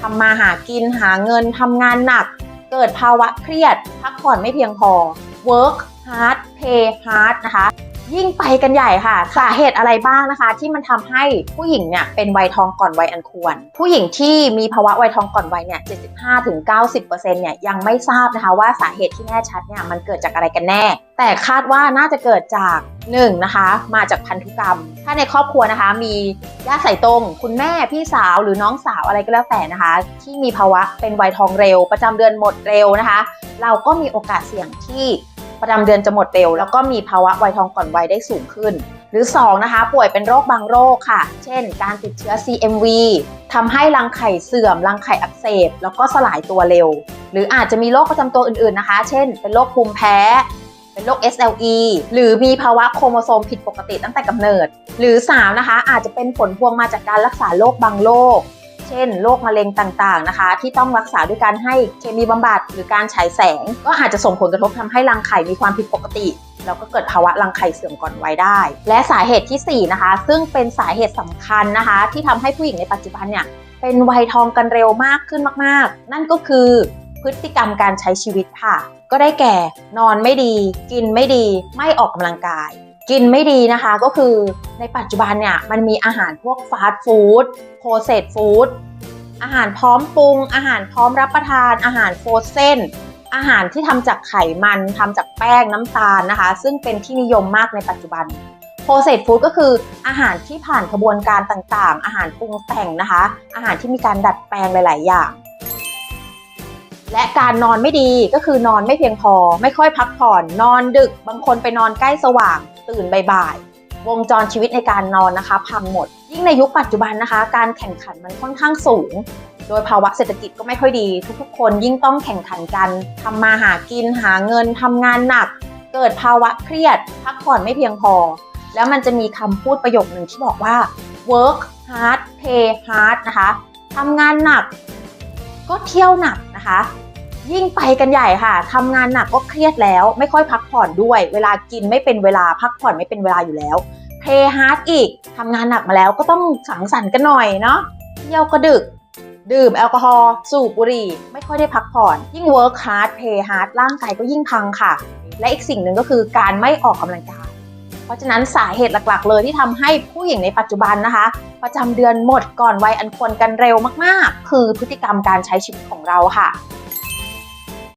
ทำมาหากินหาเงินทำงานหนัก เกิดภาวะเครียด พักผ่อนไม่เพียงพอ work hard play hard นะคะ ยิ่งไปกันใหญ่ค่ะ สาเหตุอะไรบ้างนะคะ ที่มันทำให้ผู้หญิงเนี่ยเป็นวัยทองก่อนวัยอันควร ผู้หญิงที่มีภาวะวัยทองก่อนวัยเนี่ย 75-90%เนี่ยยังไม่ทราบนะคะว่าสาเหตุที่แน่ชัดเนี่ยมันเกิดจากอะไรกันแน่ แต่คาดว่าน่าจะเกิดจาก1นะคะมาจากพันธุกรรม ถ้าในครอบครัวนะคะมีญาติสายตรง คุณแม่พี่สาวหรือน้องสาวอะไรก็แล้วแต่นะคะ ที่มีภาวะเป็นวัยทองเร็ว ประจำเดือนหมดเร็วนะคะ เราก็มีโอกาสเสี่ยงที่ ประจำเดือนจะหมดเร็ว แล้วก็มีภาวะวัยทองก่อนวัยได้สูงขึ้น หรือ 2 นะคะ ป่วยเป็นโรคบางโรคค่ะ เช่น การติดเชื้อ CMV ทำให้รังไข่เสื่อม รังไข่อักเสบ แล้วก็สลายตัวเร็ว หรืออาจจะมีโรคประจำตัวอื่นๆนะคะ เช่น เป็นโรคภูมิแพ้ เป็นโรค SLE หรือมีภาวะโครโมโซมผิดปกติตั้งแต่กำเนิด หรือ 3 นะคะ อาจจะเป็นผลพวงมาจากการรักษาโรคบางโรค เช่นโรคมะเร็งต่างๆนะคะ ที่ต้องรักษาด้วยการให้เคมีบำบัดหรือการฉายแสง ก็อาจจะส่งผลกระทบทำให้รังไข่มีความผิดปกติแล้วก็เกิดภาวะรังไข่เสื่อมก่อนวัยได้ และสาเหตุทีสี่4 นะคะ ซึ่งเป็นสาเหตุสำคัญนะคะ ที่ทำให้ผู้หญิงในปัจจุบันเนี่ยเป็นวัยทองกันเร็วมากขึ้นมาก ๆ นั่นก็คือพฤติกรรมการใช้ชีวิตค่ะ ก็ได้แก่นอนไม่ดี กินไม่ดี ไม่ออกกำลังกาย กินไม่ดีนะคะก็คือในปัจจุบันเนี่ยมันมีอาหารพวกฟาสต์ฟู้ดโ o เซ d ฟู้ดอาหารพร้อมปรุง อาหารพร้อมรับประทาน อาหารโฟรเซนอาหารที่ทำจากไขมันทำจากแป้งน้ำตาลนะคะ ซึ่งเป็นที่นิยมมากในปัจจุบันโ o เซ d ฟู้ดก็คืออาหารที่ผ่านกระบวนการต่างๆ อาหารปรุงแต่งนะคะ อาหารที่มีการดัดแปลงหลาย ๆ อย่าง และการนอนไม่ดีก็คือนอนไม่เพียงพอ ไม่ค่อยพักผ่อน นอนดึก บางคนไปนอนใกล้สว่าง ตื่นบ่ายๆวงจรชีวิตในการนอนนะคะ พังหมด ยิ่งในยุคปัจจุบันนะคะ การแข่งขันมันค่อนข้างสูง โดยภาวะเศรษฐกิจก็ไม่ค่อยดี ทุกๆ คนยิ่งต้องแข่งขันกันทำมาหากินหาเงินทำงานหนัก เกิดภาวะเครียด พักผ่อนไม่เพียงพอ แล้วมันจะมีคำพูดประโยคหนึ่งที่บอกว่า work hard play hard นะคะทำงานหนัก ก็เที่ยวหนักนะคะ ยิ่งไปกันใหญ่ค่ะทำงานหนักก็เครียดแล้ว ไม่ค่อยพักผ่อนด้วย เวลากินไม่เป็นเวลาพักผ่อนไม่เป็นเวลาอยู่แล้วเพร์ฮาร์ดอีกทำงานหนักมาแล้วก็ต้องสังสรรค์กันหน่อยเนาะเที่ยวก็ดึก ดื่มแอลกอฮอล์สูบบุหรี่ ไม่ค่อยได้พักผ่อน ยิ่ง work hard play hard ร่างกายก็ยิ่งพังค่ะ และอีกสิ่งหนึ่งก็คือการไม่ออกกำลังกาย เพราะฉะนั้นสาเหตุหลักๆ เลยที่ทำให้ผู้หญิงในปัจจุบันนะคะ ประจำเดือนหมดก่อนวัยอันควรกันเร็วมากๆ คือพฤติกรรมการใช้ชีวิตของเราค่ะ